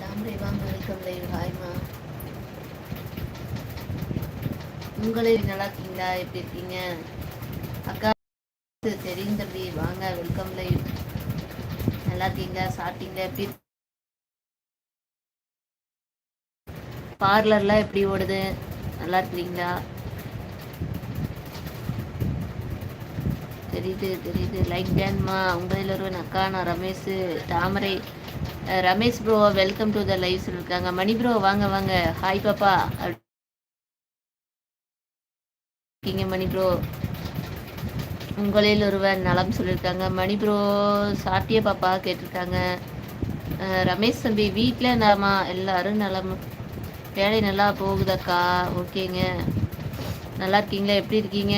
தாமரை வாங்க welcome live ஹாய்மா உங்களே நல்லா இருக்கீங்களா எப்படி இருக்கீங்க அக்கா தெரியும் தம்பி. வாங்க வெல்கம் லைவ் நல்லா இருக்கீங்களா? சாப்பிட்டீங்களா? எப்படி பார்லர்லாம் எப்படி ஓடுது? நல்லா இருக்கிறீங்களா? தெரியுது தெரியுது. லைக் டேன்மா உங்களில் ஒருவன் அக்கா நான் Ramesh Thamarai. Ramesh bro welcome to the live சொல்லியிருக்காங்க மணி ப்ரோ வாங்க வாங்க. ஹாய் பாப்பா. இருக்கீங்க மணி ப்ரோ உங்களில் ஒருவன் நலம் சொல்லியிருக்காங்க. மணி ப்ரோ சாப்பிட்டிய பாப்பா கேட்டிருக்காங்க. ரமேஷ் தம்பி வீட்டில் நலமா எல்லாரும் நலம். வேலை நல்லா போகுதாக்கா? ஓகேங்க. நல்லா இருக்கீங்களா? எப்படி இருக்கீங்க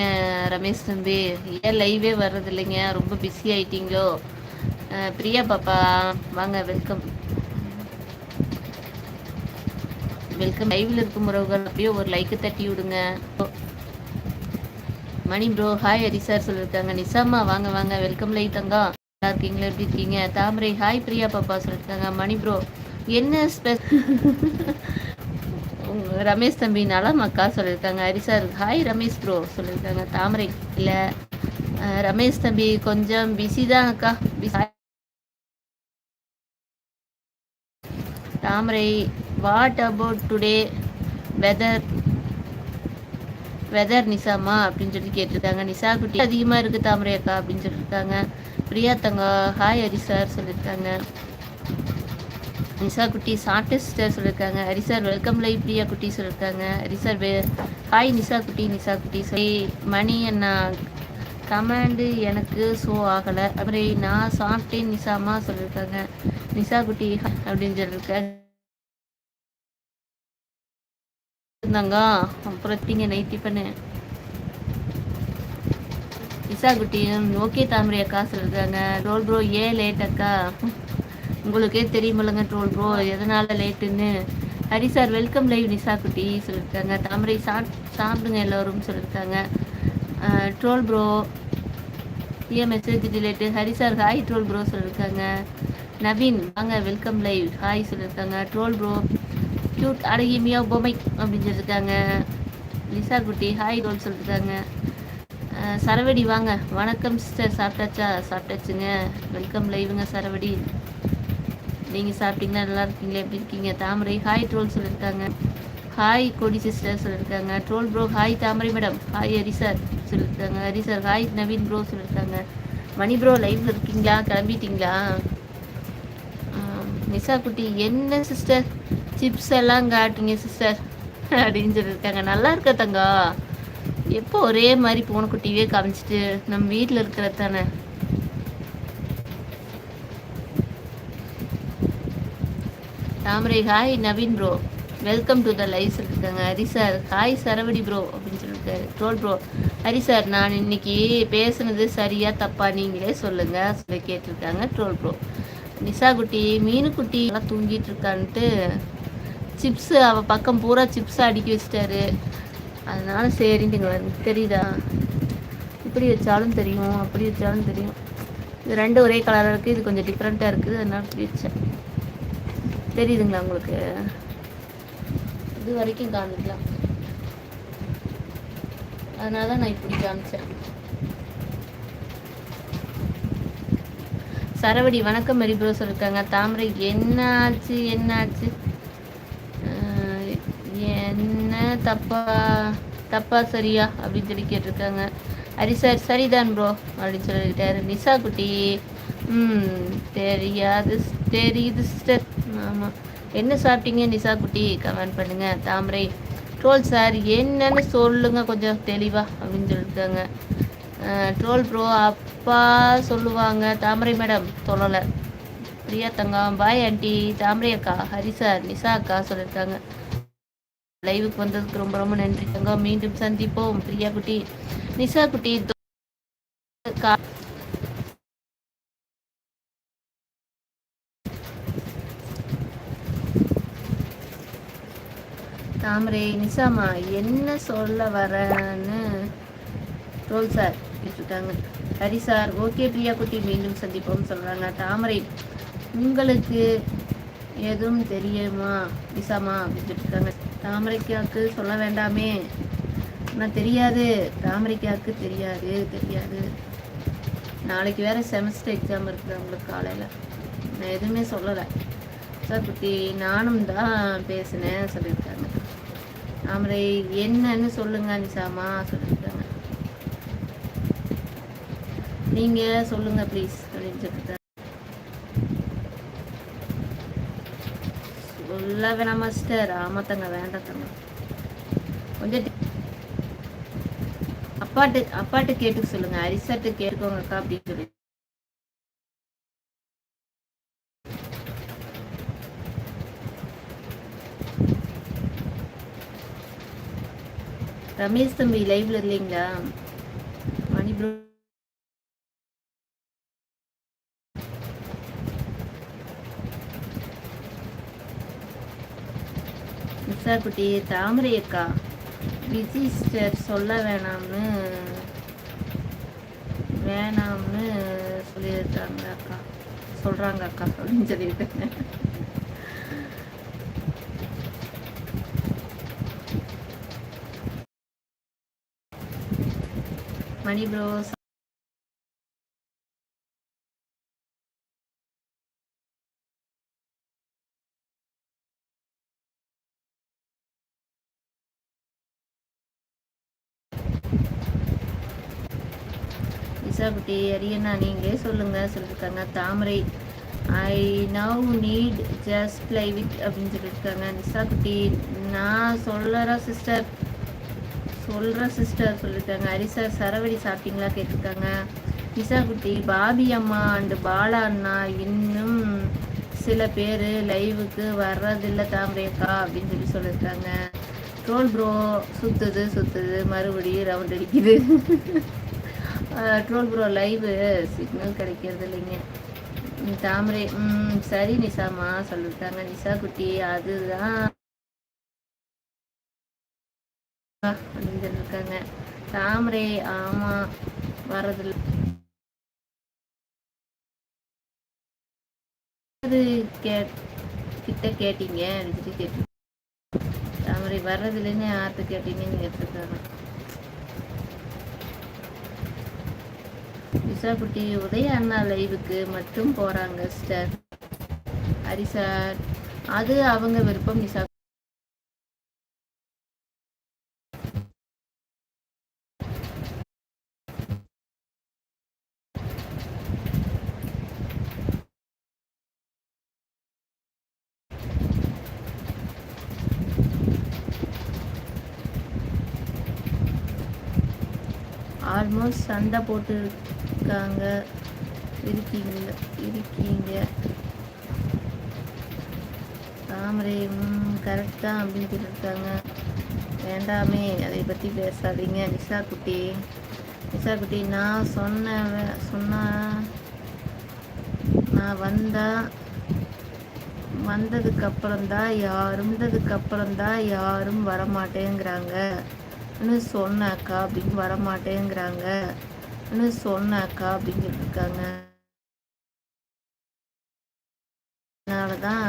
ரமேஷ் தம்பி? ஏன் லைவே வர்றது இல்லைங்க ரொம்ப பிஸி ஆயிட்டீங்களோ? பிரியா பாப்பா வாங்க வெல்கம் வெல்கம் லைவில் இருக்கும் உறவுகள் அப்படியே ஒரு லைக்கு தட்டி விடுங்க. Mani bro hi Hari sir சொல்லியிருக்காங்க நிசாமா வாங்க வாங்க வெல்கம் லை தங்கா. நல்லா இருக்கீங்களா? எப்படி இருக்கீங்க? தாமரை ஹாய் பிரியா பாப்பா சொல்லியிருக்காங்க மணி ப்ரோ என்ன ஸ்பெ ரமேஷ் தம்பி நலம் அக்கா சொல்லியிருக்காங்க Hari sir hi Ramesh bro சொல்லியிருக்காங்க தாமரை இல்லை ரமேஷ் தம்பி கொஞ்சம் பிஸி தான் அக்கா. Thamarai what about today weather weather நிசாமா அப்படின்னு சொல்லி கேட்டிருக்காங்க. நிசா குட்டி அதிகமாக இருக்குது தாமரை அக்கா அப்படின்னு சொல்லியிருக்காங்க பிரியா தங்கா ஹாய் ஹரி சார் சொல்லியிருக்காங்க நிசா குட்டி சாப்பிட்ட சிஸ்டர் சொல்லியிருக்காங்க ஹரி சார் வெல்கம் லை பிரியா குட்டி சொல்லியிருக்காங்க ஹரி சார் வே ஹாய் நிசா குட்டி நிசா குட்டி சொல்லி மணி அண்ணா கமாண்டு எனக்கு ஷோ ஆகலை. அப்புறம் நான் சாப்பிட்டேன் நிசாமா சொல்லியிருக்காங்க நிசா குட்டி அப்படின்னு சொல்லியிருக்காங்க இருந்தாங்க அப்புறம் தீங்க நைட்டி பண்ணு நிசா குட்டி ஓகே தாமரை அக்கா சொல்லியிருக்காங்க ரோல் ப்ரோ ஏன் லேட் அக்கா? உங்களுக்கே தெரியுமில்லங்க ட்ரோல் ப்ரோ எதனால லேட்டுன்னு Hari sir welcome live Nisha குட்டி சொல்லியிருக்காங்க தாமரை சாப் சாப்பிடுங்க எல்லோரும் சொல்லியிருக்காங்க ட்ரோல் ப்ரோ ஏன் message delete Hari sir hi troll bro சொல்லியிருக்காங்க நவீன் வாங்க வெல்கம் லைவ் ஹாய் சொல்லியிருக்காங்க ட்ரோல் ப்ரோ க்யூட் அழகிய மியா பொம்மை அப்படின்னு சொல்லியிருக்காங்க லிசா குட்டி ஹாய் ரோல் சொல்லியிருக்காங்க சரவடி வாங்க. வணக்கம் சிஸ்டர் சாப்பிட்டாச்சா? சாப்பிட்டாச்சுங்க. வெல்கம் லைவுங்க சரவடி. நீங்கள் சாப்பிட்டீங்களா நல்லா இருக்கீங்களா? எப்படி இருக்கீங்க? தாமரை. ஹாய் ட்ரோல் சொல்லியிருக்காங்க ஹாய் கொடி சிஸ்டர் சொல்லியிருக்காங்க troll bro hi Thamarai madam hi Hari sir சொல்லியிருக்காங்க Hari sir hi Naveen bro சொல்லியிருக்காங்க மணி ப்ரோ லைவில் இருக்கீங்களா? கிளம்பிட்டீங்களா? நிசா குட்டி என்ன சிஸ்டர் சிப்ஸ் எல்லாம் காட்டுங்க சிஸ்டர் அப்படின்னு சொல்லியிருக்காங்க நல்லா இருக்க தங்கா? எப்போ ஒரே மாதிரி பூனைக்குட்டியே காமிச்சிட்டு நம்ம வீட்டில் இருக்கிறது தானே? Thamarai hi Naveen bro welcome to the live சொல்லியிருக்காங்க ஹரி சார் ஹாய் சரவடி ப்ரோ அப்படின்னு சொல்லியிருக்காரு ட்ரோல் ப்ரோ ஹரி சார் நான் இன்னைக்கு பேசுனது சரியா தப்பா நீங்களே சொல்லுங்க சொல்லி கேட்டிருக்காங்க ட்ரோல் ப்ரோ நிஷா குட்டி மீனுக்குட்டி எல்லாம் தூங்கிட்டு இருக்கான்ட்டு சிப்ஸு அவள் பக்கம் பூரா சிப்ஸை அடுக்கி வச்சிட்டாரு. அதனால சரின்ட்டு இங்கே தெரியுதா? இப்படி வச்சாலும் தெரியும் அப்படி வச்சாலும் தெரியும். இது ரெண்டு ஒரே கலராக இருக்குது இது கொஞ்சம் டிஃப்ரெண்ட்டாக இருக்குது அதனால இப்படி வச்சேன். தெரியுதுங்களா உங்களுக்கு? இது வரைக்கும் காமிக்கலாம் அதனால தான் நான் இப்படி காமிச்சேன். சரவடி வணக்கம் மெரிபுரோ சொல்லியிருக்காங்க சொல்லிருக்காங்க. தாமரை என்னாச்சு என்னாச்சு? தப்பா தப்பா சரியா அப்படின்னு சொல்லி கேட்டிருக்காங்க. ஹரி சார் சரிதான் ப்ரோ அப்படின்னு சொல்லிக்கிட்டாரு. நிஷா குட்டி ம் தெரியாது தெரியுது சிஸ்டர் ஆமாம் என்ன சாப்பிட்டீங்க நிஷா குட்டி? கமெண்ட் பண்ணுங்க. தாமரை ட்ரோல் சார் என்னன்னு சொல்லுங்க கொஞ்சம் தெளிவாக அப்படின்னு சொல்லியிருக்காங்க ட்ரோல் ப்ரோ அப்பா சொல்லுவாங்க. தாமரை மேடம் சொல்லலை. பிரியா தங்கம் பாய் ஆண்டி தாமரை அக்கா ஹரி சார் நிஷா அக்கா சொல்லியிருக்காங்க லைவுக்கு வந்ததுக்கு ரொம்ப ரொம்ப நன்றி தங்கம். மீண்டும் சந்திப்போம். பிரியா குட்டி நிஷா குட்டி தாமரை நிசாமா என்ன சொல்ல வரன்னு ரோல் சார் கேட்டிருக்காங்க ஹரி சார் ஓகே பிரியா குட்டி மீண்டும் சந்திப்போம் சொல்கிறாங்க தாமரை உங்களுக்கு எதுவும் தெரியுமா? விசாமா அப்படின்னு இருக்காங்க தாமரைக்காக்கு சொல்ல வேண்டாமே. ஆனால் தெரியாது. தாமரைக்காக்கு தெரியாது தெரியாது. நாளைக்கு வேறு செமஸ்டர் எக்ஸாம் இருக்குது அவங்களுக்கு காலையில். நான் எதுவுமே சொல்லலை. சார் குட்டி நானும் தான் பேசினேன் சொல்லியிருக்காங்க. தாமரை என்னன்னு சொல்லுங்க நிசாமா சொல்லியிருக்காங்க. நீங்கள் சொல்லுங்கள் ப்ளீஸ் அப்படின்னு சொல்லிட்டு சொல்ல வேணாம் மாஸ்டர் ஆமாத்தங்க வேண்டாம் தங்க கொஞ்சம் அப்பாட்டு அப்பாட்டு கேட்டு சொல்லுங்க. அரிசாட்டு கேட்டுக்கோங்கக்கா அப்படின்னு சொல்லி. ரமேஷ் தம்பி லைவ்ல இல்லைங்களா? மணி ப்ரோ சார் குட்டி தாமரை அக்கா ரிஜிஸ்டர் சொல்ல வேணாம்னு வேணாம்னு சொல்லியிருக்காங்க அக்கா. சொல்கிறாங்க அக்கா அப்படின்னு சொல்லிட்டு மணி ப்ரோ குட்டி அரியனா நீங்களே சொல்லுங்க சொல்லியிருக்காங்க Thamarai I now need just play with அப்படின்னு சொல்லியிருக்காங்க நிஷா குட்டி நான் சொல்லுறேன் சிஸ்டர் சொல்கிற சிஸ்டர் சொல்லியிருக்காங்க ஹரிசா சரவடி சாப்பிட்டீங்களா கேட்டிருக்காங்க. நிஷா குட்டி பாபி அம்மா அண்டு பாலா அண்ணா இன்னும் சில பேர் லைவுக்கு வர்றதில்லை தாமரேக்கா அப்படின்னு சொல்லி சொல்லியிருக்காங்க ட்ரோல் ப்ரோ சுற்றுது சுற்றுது மறுபடியும் ரவுண்ட் அடிக்குது. ட்ரோல் ப்ரோ லைவு சிக்னல் கிடைக்கிறது இல்லைங்க. தாமரை ம் சரி நிஷாமா சொல்லியிருக்காங்க நிஷா குட்டி அதுதான். அப்படின்னு சொல்லியிருக்காங்க தாமரை ஆமா வர்றதில்ல. கே கிட்ட கேட்டீங்க. தாமரை வர்றதில்லைன்னு யார்கிட்ட கேட்டீங்கன்னு கேட்டிருக்காங்க. விசாக்குட்டி உதய அண்ணா லைவுக்கு மட்டும் போறாங்க சிஸ்டர். ஹரிசார் அது அவங்க விருப்பம் நிசா ஆல்மோஸ்ட் சண்டை போட்டு இருக்காங்க. இருக்கீங்க இருக்கீங்க. தாமரை கரெக்டாக அப்படின்னு சொல்லியிருக்காங்க வேண்டாமே அதை பற்றி பேசாதீங்க. நிஷா குட்டி நிஷா குட்டி நான் சொன்ன சொன்ன நான் வந்தா வந்ததுக்கு அப்புறம்தான் யாரும் அப்புறம்தான் யாரும் வரமாட்டேங்கிறாங்க சொன்னாக்கா அப்படின்னு வரமாட்டேங்கிறாங்க. சொன்னாக்கா அப்படின்னு சொல்லியிருக்காங்க அதனால தான்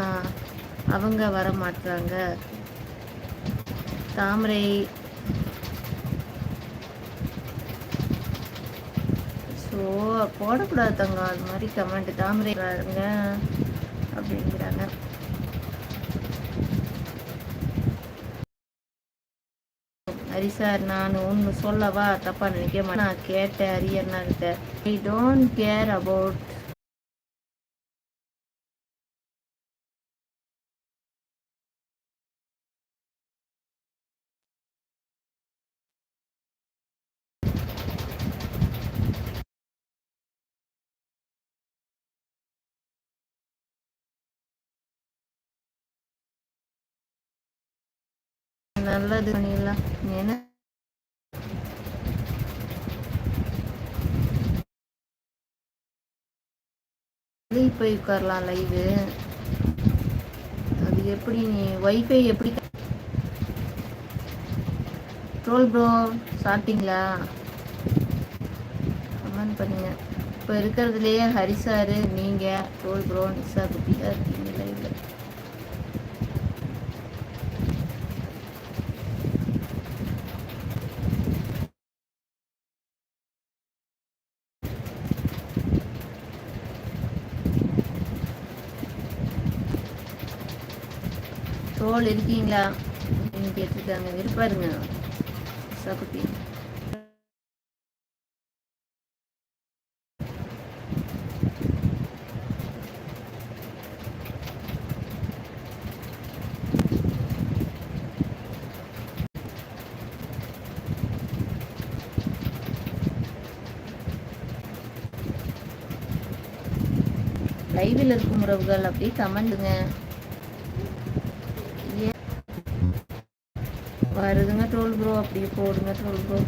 அவங்க வர மாட்டுறாங்க தாமரை. ஸோ போடக்கூடாது தங்கம். அது மாதிரி கமெண்ட். தாமரை அப்படிங்கிறாங்க. சரி சார் நான் ஒன்று சொல்லவா? தப்பா நினைக்க நான் கேட்டேன் ஹரியண்ணா கிட்ட ஐ டோன்ட் கேர் அபவுட் நல்லது பண்ணிடலாம். ஏன்னா வெளியே போய் உட்காரலாம் லைவு அது எப்படி நீ ஒய்ஃபை எப்படி ட்ரோல் ப்ரோ சாப்பிட்டீங்களா? கமெண்ட் பண்ணுங்க. இப்போ இருக்கிறதுலையே ஹரிசாரு நீங்கள் ட்ரோல் ப்ரோ நிசா குட்டி தான் இருக்கீங்க லைவில் கோல் இருக்கீங்களா அப்படின்னு கேட்டிருக்காங்க. இருப்பாருங்க நிஷா லைவில் இருக்கும் உறவுகள். அப்படியே கமெண்டுங்க வருதுங்க ட்ரோல் ப்ரோ அப்படியே போடுங்க ட்ரோல் ப்ரோ